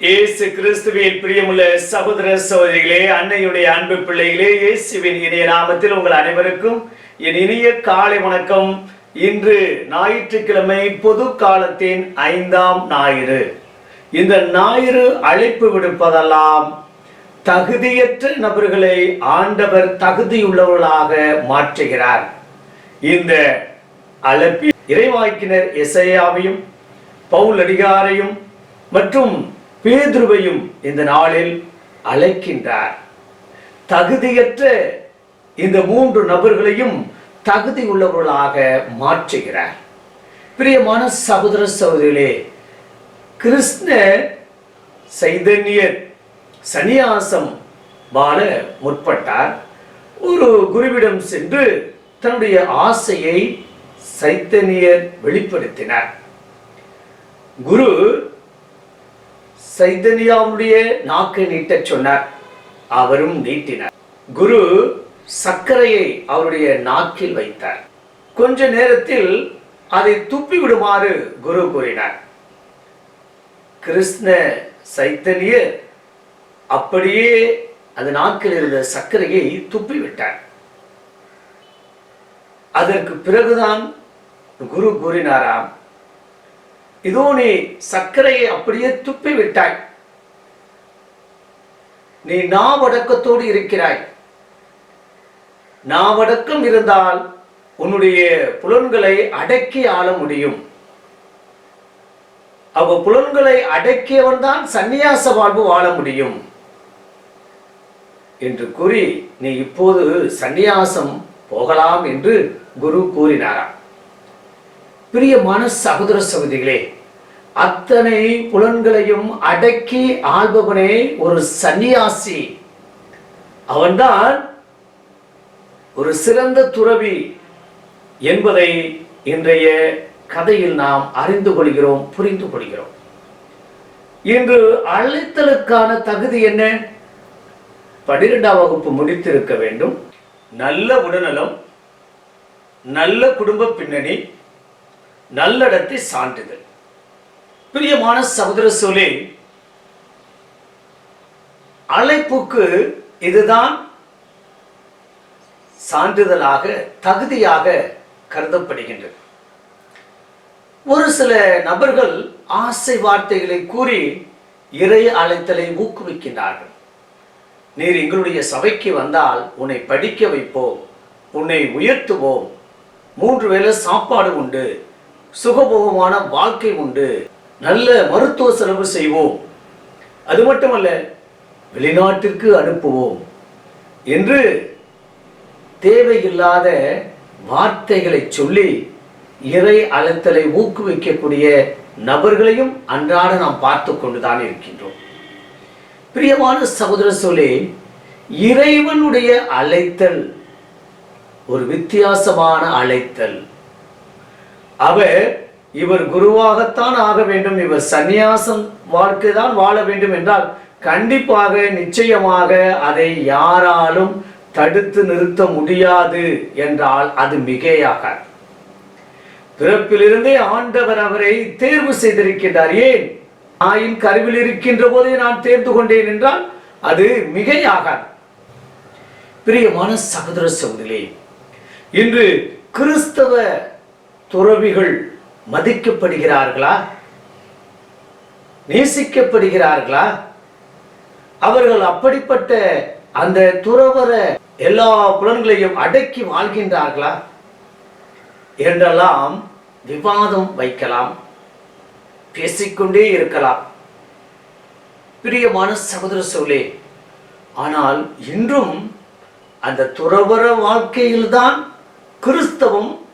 இயேசு கிறிஸ்துவின் பிரியமுள்ள சகோதர சகோதரிகளே அன்னையுடைய அன்பு பிள்ளைகளே இயேசுவின் இணைய நாமத்தில் உங்கள் அனைவருக்கும் என் இனிய காலை வணக்கம். இன்று ஞாயிற்றுக்கிழமை பொது காலத்தின் ஐந்தாம் ஞாயிறு. இந்த ஞாயிறு அழைப்பு விடுப்பதெல்லாம் தகுதியற்ற நபர்களை ஆண்டவர் தகுதியுள்ளவர்களாக மாற்றுகிறார். இந்த அழைப்பில் இறைவாக்கினர் இசையாவையும் பவுல் அடிகாரையும் மற்றும் பேதுருவையும் இந்த நாளில் அழைக்கின்றார். தகுதியற்ற இந்த மூன்று நபர்களையும் தகுதி உள்ளவர்களாக மாற்றுகிறார். பிரியமான சகோதர சகோதரிகளே கிருஷ்ண சைதன்யர் சந்நியாசம் வாழ முற்பட்டார். ஒரு குருவிடம் சென்று தன்னுடைய ஆசையை சைத்தன்யர் வெளிப்படுத்தினார். குரு சைதன்யாவுடைய நாக்கை நீட்டச் சொன்னார். அவரும் நீட்டினார். குரு சர்க்கரையை அவருடைய நாக்கில் வைத்தார். கொஞ்ச நேரத்தில் அதை துப்பி விடுமாறு குரு கூறினார். கிருஷ்ண சைத்தன்யர் அப்படியே அந்த நாக்கில் இருந்த சர்க்கரையை துப்பி விட்டார். அதற்கு பிறகுதான் குரு கூறினாராம் இதோ நீ சர்க்கரையை அப்படியே துப்பி விட்டாய். நீ நாவடக்கத்தோடு இருக்கிறாய். நாவடக்கம் இருந்தால் உன்னுடைய புலன்களை அடக்கி ஆள முடியும். அவ புலன்களை அடக்கியவன் தான் சந்நியாச வாழ்வு வாழ முடியும். என்று கூறி நீ இப்போது சந்நியாசம் போகலாம் என்று குரு கூறினாராம். பிரியமான சகோதர சகோதரிகளே அத்தனை புலன்களையும் அடக்கி ஆள்பவனே ஒரு சந்நியாசி அவன்தான் ஒரு சிறந்த துறவி என்பதை இன்றைய கதையில் நாம் அறிந்து கொள்கிறோம் புரிந்து கொள்கிறோம். இன்று அழைத்தலுக்கான தகுதி என்ன? பன்னிரெண்டாம் வகுப்பு முடித்திருக்க வேண்டும். நல்ல உடல்நலம் நல்ல குடும்ப பின்னணி நல்லடத்தை சான்றிதழ். பிரியமான சகோதர சோலே அழைப்புக்கு இதுதான் சான்றிதழாக தகுதியாக கருதப்படுகின்றது. ஒரு சில நபர்கள் ஆசை வார்த்தைகளை கூறி இறை அழைத்தலை ஊக்குவிக்கின்றார்கள். நீர் எங்களுடைய சபைக்கு வந்தால் உன்னை படிக்க வைப்போம் உன்னை உயர்த்துவோம். மூன்று வேளை சாப்பாடு உண்டு சுகபோகமான வாழ்க்கை உண்டு. நல்ல மருத்துவ செலவு செய்வோம். அது மட்டுமல்ல வெளிநாட்டிற்கு அனுப்புவோம். என்று தேவையில்லாத வார்த்தைகளை சொல்லி இறை அழைத்தலை ஊக்குவிக்கக்கூடிய நபர்களையும் அன்றாட நாம் பார்த்து கொண்டுதான் இருக்கின்றோம். பிரியமான சகோதர சொல்லி இறைவனுடைய அழைத்தல் ஒரு வித்தியாசமான அழைத்தல். அவர் இவர் குருவாகத்தான் ஆக வேண்டும். இவர் சந்நியாசம் வாழ்க்கை தான் வாழ வேண்டும் என்றால் கண்டிப்பாக நிச்சயமாக அதை யாராலும் தடுத்து நிறுத்த முடியாது என்றால் அது மிகையாகாது. பிறப்பிலிருந்தே ஆண்டவர் அவரை தேர்வு செய்திருக்கின்றார். ஏன்? நாயின் கருவில் இருக்கின்ற போதே நான் தேர்ந்து கொண்டேன் என்றால் அது மிகையாகாது. பிரியமான சகோதர சகோதரி இன்று கிறிஸ்தவ துறவிகள் மதிக்கப்படுகிறார்களா? நேசிக்கப்படுகிறார்களா? அவர்கள் அப்படிப்பட்ட அந்த துறவர எல்லா புலன்களையும் அடக்கி வாழ்கின்றார்களா? என்றெல்லாம் விவாதம் வைக்கலாம் பேசிக்கொண்டே இருக்கலாம். பிரியமான சகோதர சோழே ஆனால் இன்றும் அந்த துறவர வாழ்க்கையில்தான் கிறிஸ்தவம்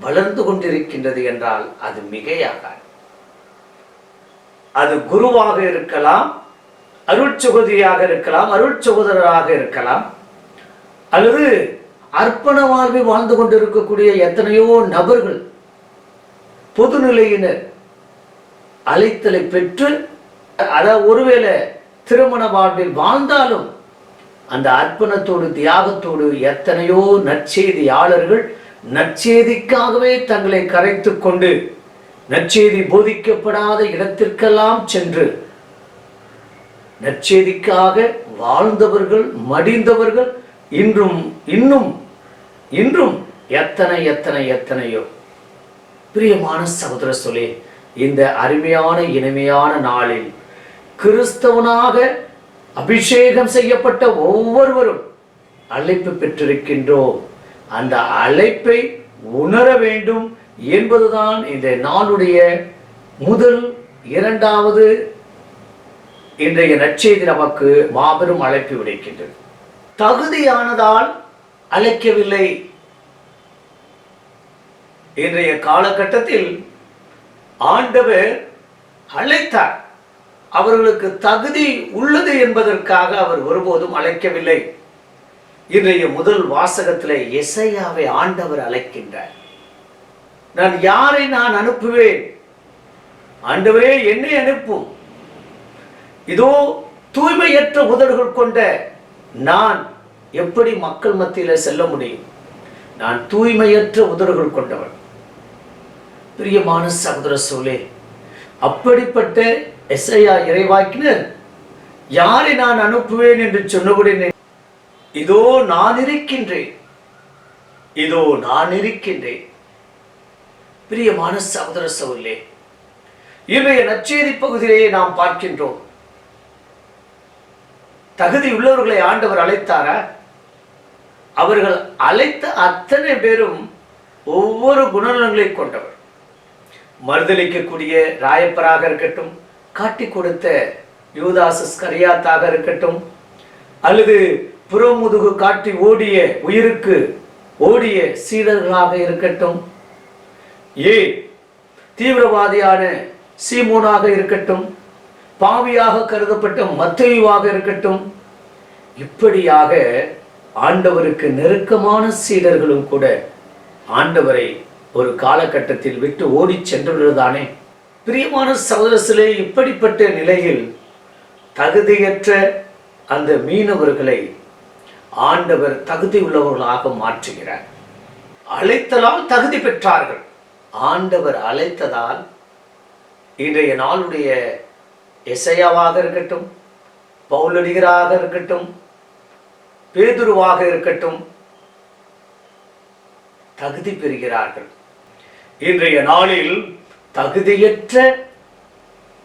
வளர்ந்து கொண்டிருக்கின்றது என்றால் அது மிகையாகாது. அது குருவாக இருக்கலாம் அருட்சகோதரியாக இருக்கலாம் அருட்சகோதரராக இருக்கலாம் அல்லது அர்ப்பண வாழ்வை வாழ்ந்து கொண்டிருக்கக்கூடிய எத்தனையோ நபர்கள் பொதுநிலையினர் அழைத்தலை பெற்று அதாவது ஒருவேளை திருமண வாழ்வில் வாழ்ந்தாலும் அந்த அர்ப்பணத்தோடு தியாகத்தோடு எத்தனையோ நற்செய்தியாளர்கள் நற்செய்திக்காகவே தங்களை கரைத்து கொண்டு நற்செய்தி போதிக்கப்படாத இடத்திற்கெல்லாம் சென்று நற்செய்திக்காக வாழ்ந்தவர்கள் மடிந்தவர்கள் இன்றும் இன்னும் இன்றும் எத்தனை எத்தனை எத்தனையோ. பிரியமான சகோதர சொல்லே இந்த அருமையான இனிமையான நாளில் கிறிஸ்தவனாக அபிஷேகம் செய்யப்பட்ட ஒவ்வொருவரும் அழைப்பு பெற்றிருக்கின்றோம். அந்த அழைப்பை உணர வேண்டும் என்பதுதான் இந்த நாளுடைய முதல் இரண்டாவது இன்றைய நற்செய்தி நமக்கு மாபெரும் அழைப்பு விடைக்கின்றது. தகுதியானதால் அழைக்கவில்லை. இன்றைய காலகட்டத்தில் ஆண்டவர் அழைத்தார். அவர்களுக்கு தகுதி உள்ளது என்பதற்காக அவர் ஒருபோதும் அழைக்கவில்லை. இன்றைய முதல் வாசகத்தில் எசையாவை ஆண்டவர் அழைக்கின்றார். நான் யாரை நான் அனுப்புவேன்? ஆண்டவரே என்னை அனுப்பும் இதோ தூய்மையற்ற உதடுகள் கொண்ட நான் எப்படி மக்கள் மத்தியில செல்ல முடியும்? நான் தூய்மையற்ற உதடுகள் கொண்டவன். பிரியமான சகோதர சோலே அப்படிப்பட்ட எஸ்ஐயா இறைவாக்கினர் யாரை நான் அனுப்புவேன் என்று சொன்னவுடனே இதோ நான் இருக்கின்றேன். இதோ நான் இருக்கின்றேன். பிரியமான சகோதர சோலே இவைய நச்செய்தி பகுதியிலேயே நாம் பார்க்கின்றோம். தகுதி உள்ளவர்களை ஆண்டவர் அழைத்தாரா? அவர்கள் அழைத்த அத்தனை பேரும் ஒவ்வொரு குணநலங்களை கொண்டவர். மறுதளிக்கக்கூடிய ராயப்பராக இருக்கட்டும் காட்டி கொடுத்த யூதாசஸ் கரியாத்தாக இருக்கட்டும் அல்லது புறமுதுகு காட்டி ஓடிய உயிருக்கு ஓடிய சீடர்களாக இருக்கட்டும். ஏ தீவிரவாதியான சீமோனாக இருக்கட்டும். பாவியாக கருதப்பட்ட மத்தையுவாக இருக்கட்டும். இப்படியாக ஆண்டவருக்கு நெருக்கமான சீடர்களும் கூட ஆண்டவரை ஒரு காலகட்டத்தில் விட்டு ஓடிச் சென்றுள்ளதானே பிரியமான சகோதரசிலே இப்படிப்பட்ட நிலையில் தகுதியற்ற அந்த மீனவர்களை ஆண்டவர் தகுதி உள்ளவர்களாக மாற்றுகிறார். அழைத்தலால் தகுதி பெற்றார்கள். ஆண்டவர் அழைத்ததால் இன்றைய நாளுடைய எசையாவாக இருக்கட்டும் பௌலடிகராக இருக்கட்டும் பேதுருவாக இருக்கட்டும் தகுதி பெறுகிறார்கள். இன்றைய நாளில் தகுதியற்ற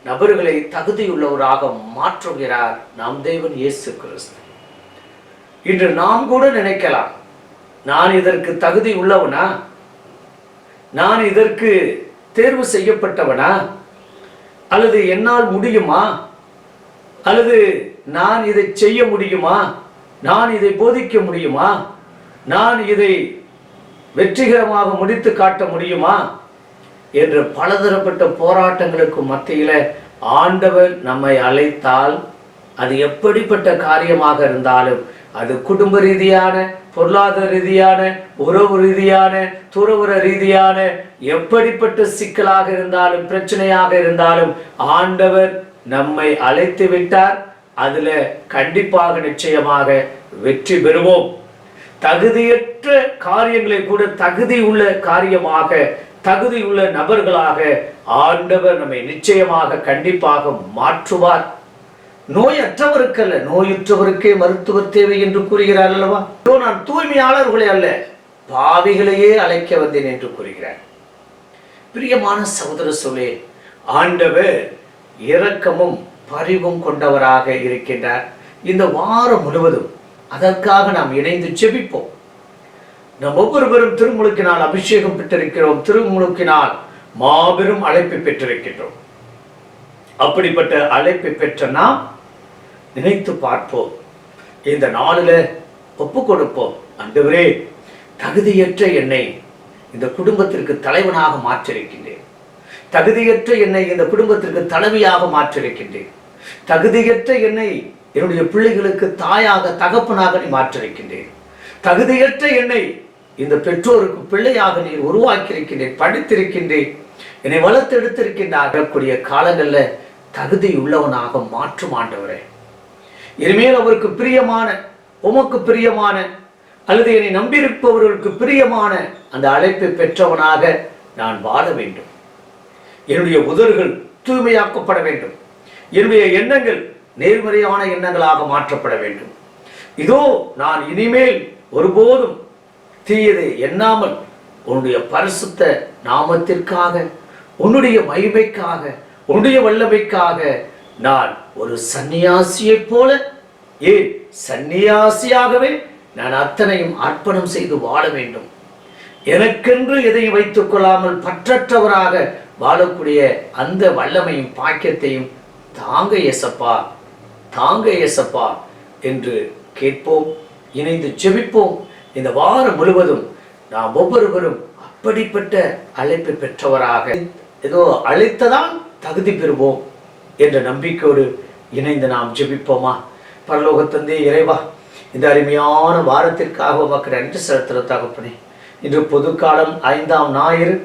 நபர்களை தகுதியுள்ளவராக மாற்றுகிறார் நம் தேவன் இயேசு கிறிஸ்து. இன்று நாம் கூட நினைக்கலாம். நான் இதற்கு தகுதி உள்ளவனா? நான் இதற்கு தேர்வு செய்யப்பட்டவனா? அல்லது என்னால் முடியுமா? அல்லது நான் இதை செய்ய முடியுமா? நான் இதை போதிக்க முடியுமா? நான் இதை வெற்றிகரமாக முடித்து காட்ட முடியுமா? என்று பலதரப்பட்ட போராட்டங்களுக்கு மத்தியில் ஆண்டவர் நம்மை அழைத்தால் அது எப்படிப்பட்ட காரியமாக இருந்தாலும் அது குடும்ப ரீதியான பொருளாதார ரீதியான உறவு ரீதியான துறவுற ரீதியான எப்படிப்பட்ட சிக்கலாக இருந்தாலும் பிரச்சனையாக இருந்தாலும் ஆண்டவர் நம்மை அழைத்து விட்டார். அதுல கண்டிப்பாக நிச்சயமாக வெற்றி பெறுவோம். தகுதியற்ற காரியங்களை கூட தகுதி உள்ள காரியமாக தகுதியுள்ள நபர்களாக ஆண்டவர் நம்மை நிச்சயமாக கண்டிப்பாக மாற்றுவார். நோயற்றவருக்கு அல்ல நோயுற்றவருக்கே மருத்துவர் தேவை என்று கூறுகிறார் அல்லவா? நான் தூய்மையாளர்களை அல்ல பாவிகளையே அழைக்க வந்தேன் என்று கூறுகிறார். பிரியமான சகோதர சொல்லே ஆண்டவர் இரக்கமும் பரிவும் கொண்டவராக இருக்கின்றார். இந்த வாரம் முழுவதும் அதற்காக நாம் இணைந்து செபிப்போம் நம் ஒவ்வொருவரும் திருமுழுக்கினால் அபிஷேகம் பெற்றிருக்கிறோம் திருமுழுக்கினால் மாபெரும் அழைப்பு பெற்றிருக்கின்றோம். அப்படிப்பட்ட அழைப்பை பெற்ற நாம் நினைத்து பார்ப்போம். இந்த நாளில் ஒப்பு கொடுப்போம் அன்றுவரே தகுதியற்ற என்னை இந்த குடும்பத்திற்கு தலைவனாக மாற்றிருக்கின்றேன். தகுதியற்ற என்னை இந்த குடும்பத்திற்கு தலைவியாக மாற்றிருக்கின்றேன். தகுதியற்ற என்னை என்னுடைய பிள்ளைகளுக்கு தாயாக தகப்பனாக நீ மாற்றிருக்கின்றேன். தகுதியற்ற என்னை இந்த பெற்றோருக்கு பிள்ளையாக நீ உருவாக்கியிருக்கின்றேன் படித்திருக்கின்றேன். என்னை வளர்த்தெடுத்திருக்கின்ற கூடிய காலங்களில் தகுதி உள்ளவனாக மாற்றும் ஆண்டவரே. இனிமேல் அவருக்கு பிரியமான உமக்கு பிரியமான அல்லது என்னை நம்பியிருப்பவர்களுக்கு பிரியமான அந்த அழைப்பை பெற்றவனாக நான் வாழ வேண்டும். என்னுடைய உதடுகள் தூய்மையாக்கப்பட வேண்டும். என்னுடைய எண்ணங்கள் நேர்மறையான எண்ணங்களாக மாற்றப்பட வேண்டும். இதோ நான் இனிமேல் ஒருபோதும் தீயதை எண்ணாமல் உன்னுடைய பரிசுத்த நாமத்திற்காக உன்னுடைய மகிமைக்காக உன்னுடைய வல்லமைக்காக நான் ஒரு சந்நியாசியைப் போல. ஏன் சந்நியாசியாகவே நான் அத்தனையும் அர்ப்பணம் செய்து வாழ வேண்டும். எனக்கென்று எதையும் வைத்துக் கொள்ளாமல் பற்றற்றவராக வாழக்கூடிய அந்த வல்லமையும் பாக்கியத்தையும் தாங்க இயேசப்பா தாங்க இயேசப்பா என்று கேட்போம் இணைந்து ஜெபிப்போம். இந்த வாரம் முழுவதும் நாம் ஒவ்வொருவரும் அப்படிப்பட்ட அழைப்பு பெற்றவராக ஏதோ அழைத்ததால் தகுதி பெறுவோம். என்ற நம்பிக்கையோடு இணைந்து நாம் ஜெபிப்போமா? பரலோகத்தந்தே இறைவா இந்த அருமையான வாரத்திற்காக உமக்கு நன்றி செலுத்துகிற தகப்பனே இன்று பொதுக்காலம் ஐந்தாம் ஞாயிறு.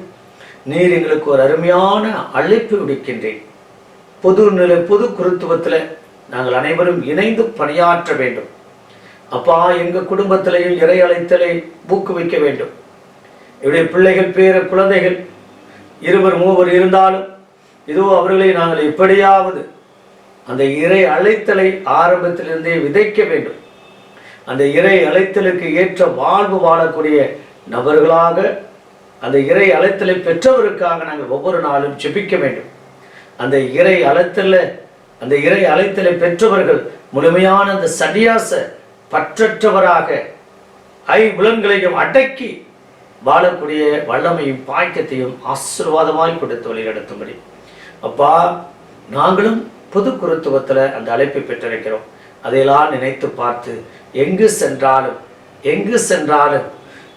நீர் எங்களுக்கு ஒரு அருமையான அழைப்பு விடுக்கின்றேன். பொது நிலை பொது குருத்துவத்தில் நாங்கள் அனைவரும் இணைந்து பணியாற்ற வேண்டும். அப்பா எங்கள் குடும்பத்திலையும் இறை அழைத்தலை ஊக்குவிக்க வேண்டும். என்னுடைய பிள்ளைகள் பேர குழந்தைகள் இருவர் மூவர் இருந்தாலும் இதோ அவர்களை நாங்கள் எப்படியாவது அந்த இறை அழைத்தலை ஆரம்பத்திலிருந்தே விதைக்க வேண்டும். அந்த இறை அழைத்தலுக்கு ஏற்ற வாழ்வு வாழக்கூடிய நபர்களாக அந்த இறை அழைத்தலை பெற்றவருக்காக நாங்கள் ஒவ்வொரு நாளும் செபிக்க வேண்டும். அந்த இறை அழைத்தல அந்த இறை அழைத்தலை பெற்றவர்கள் முழுமையான அந்த சன்னியாச பற்றற்றவராக ஐ புலன்களையும் அடக்கி வாழக்கூடிய வல்லமையும் பாய்க்கத்தையும் ஆசீர்வாதமாய் கொடுத்து வழிநடத்தும்படி. அப்பா நாங்களும் பொது குருத்துவத்தில் அந்த அழைப்பை பெற்றிருக்கிறோம். அதையெல்லாம் நினைத்து பார்த்து எங்கு சென்றாலும் எங்கு சென்றாலும்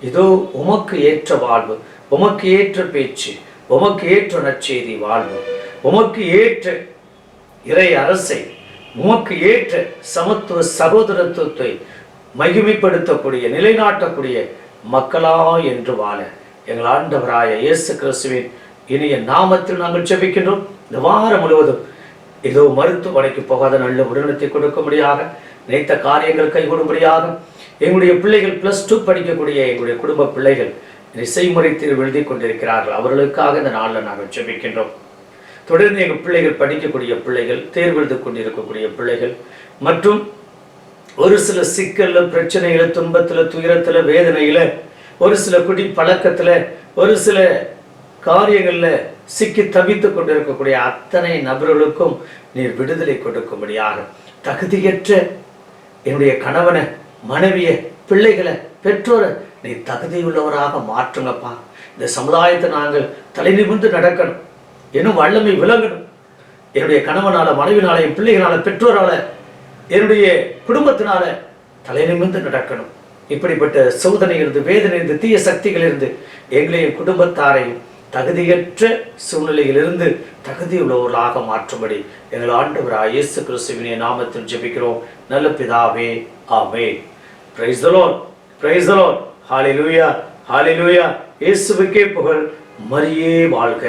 இதோ உமக்கு ஏற்ற வாழ்வு உமக்கு ஏற்ற பேச்சு உமக்கு ஏற்ற நற்செய்தி வாழ்வு உமக்கு ஏற்ற இறை அரசை உமக்கு ஏற்ற சமத்துவ சகோதரத்துவத்தை மகிமைப்படுத்தக்கூடிய நிலைநாட்டக்கூடிய மக்களா என்று வாழ எங்கள் ஆண்டவராய இயேசு கிறிஸ்துவின் இனிய நாமத்தில் நாங்கள் செபிக்கின்றோம் இந்த வாரம் முழுவதும் ஏதோ மருத்துவமனைக்கு போகாத நல்ல உடல்நலத்தை கொடுக்கும்படியாக நினைத்த காரியங்கள் கைகூடும்படியாக எங்களுடைய பிள்ளைகள் பிளஸ் டூ படிக்கக்கூடிய எங்களுடைய குடும்ப பிள்ளைகள் இசைமுறை தீர்வு எழுதி கொண்டிருக்கிறார்கள். அவர்களுக்காக இந்த நாளில் நாங்கள் ஜெபிக்கின்றோம். தொடர்ந்து எங்கள் பிள்ளைகள் படிக்கக்கூடிய பிள்ளைகள் தேர்வு எழுதி கொண்டிருக்கக்கூடிய பிள்ளைகள் மற்றும் ஒரு சில சிக்கல்ல பிரச்சனைகள துன்பத்தில் துயரத்தில் வேதனையில் ஒரு சில குடி பழக்கத்தில் ஒரு சில காரியங்களில் சிக்கி தவித்து கொண்டிருக்கக்கூடிய அத்தனை நபர்களுக்கும் நீர் விடுதலை கொடுக்கும்படியாக தகுதியற்ற என்னுடைய கணவனை மனைவியை பிள்ளைகளை பெற்றோரை நீ தகுதியுள்ளவராக மாற்றுங்கப்பா. இந்த சமுதாயத்தை நாங்கள் தலை நிமிர்ந்து நடக்கணும். இன்னும் வல்லமை விளங்கணும் என்னுடைய கணவனால மனைவினால என் பிள்ளைகளால பெற்றோரால என்னுடைய குடும்பத்தினால தலை நிமிர்ந்து நடக்கணும். இப்படிப்பட்ட சோதனையிலிருந்து வேதனையிலிருந்து தீய சக்திகளிலிருந்து எங்களையும் குடும்பத்தாரையும் தகுதியற்ற சூழ்நிலையிலிருந்து தகுதியுள்ளவர்களாக மாற்றும்படி எங்கள் ஆண்டவராக இயேசு கிறிஸ்துவினை நாமத்தில் ஜெபிக்கிறோம். நல்ல பிதாவே ஆமே பிரைஸ் தலோன் பிரைஸ் தலோன் ஹாலி லூயா இயேசுவுக்கே புகழ் மரியே வாழ்க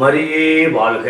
மரியே வாழ்க.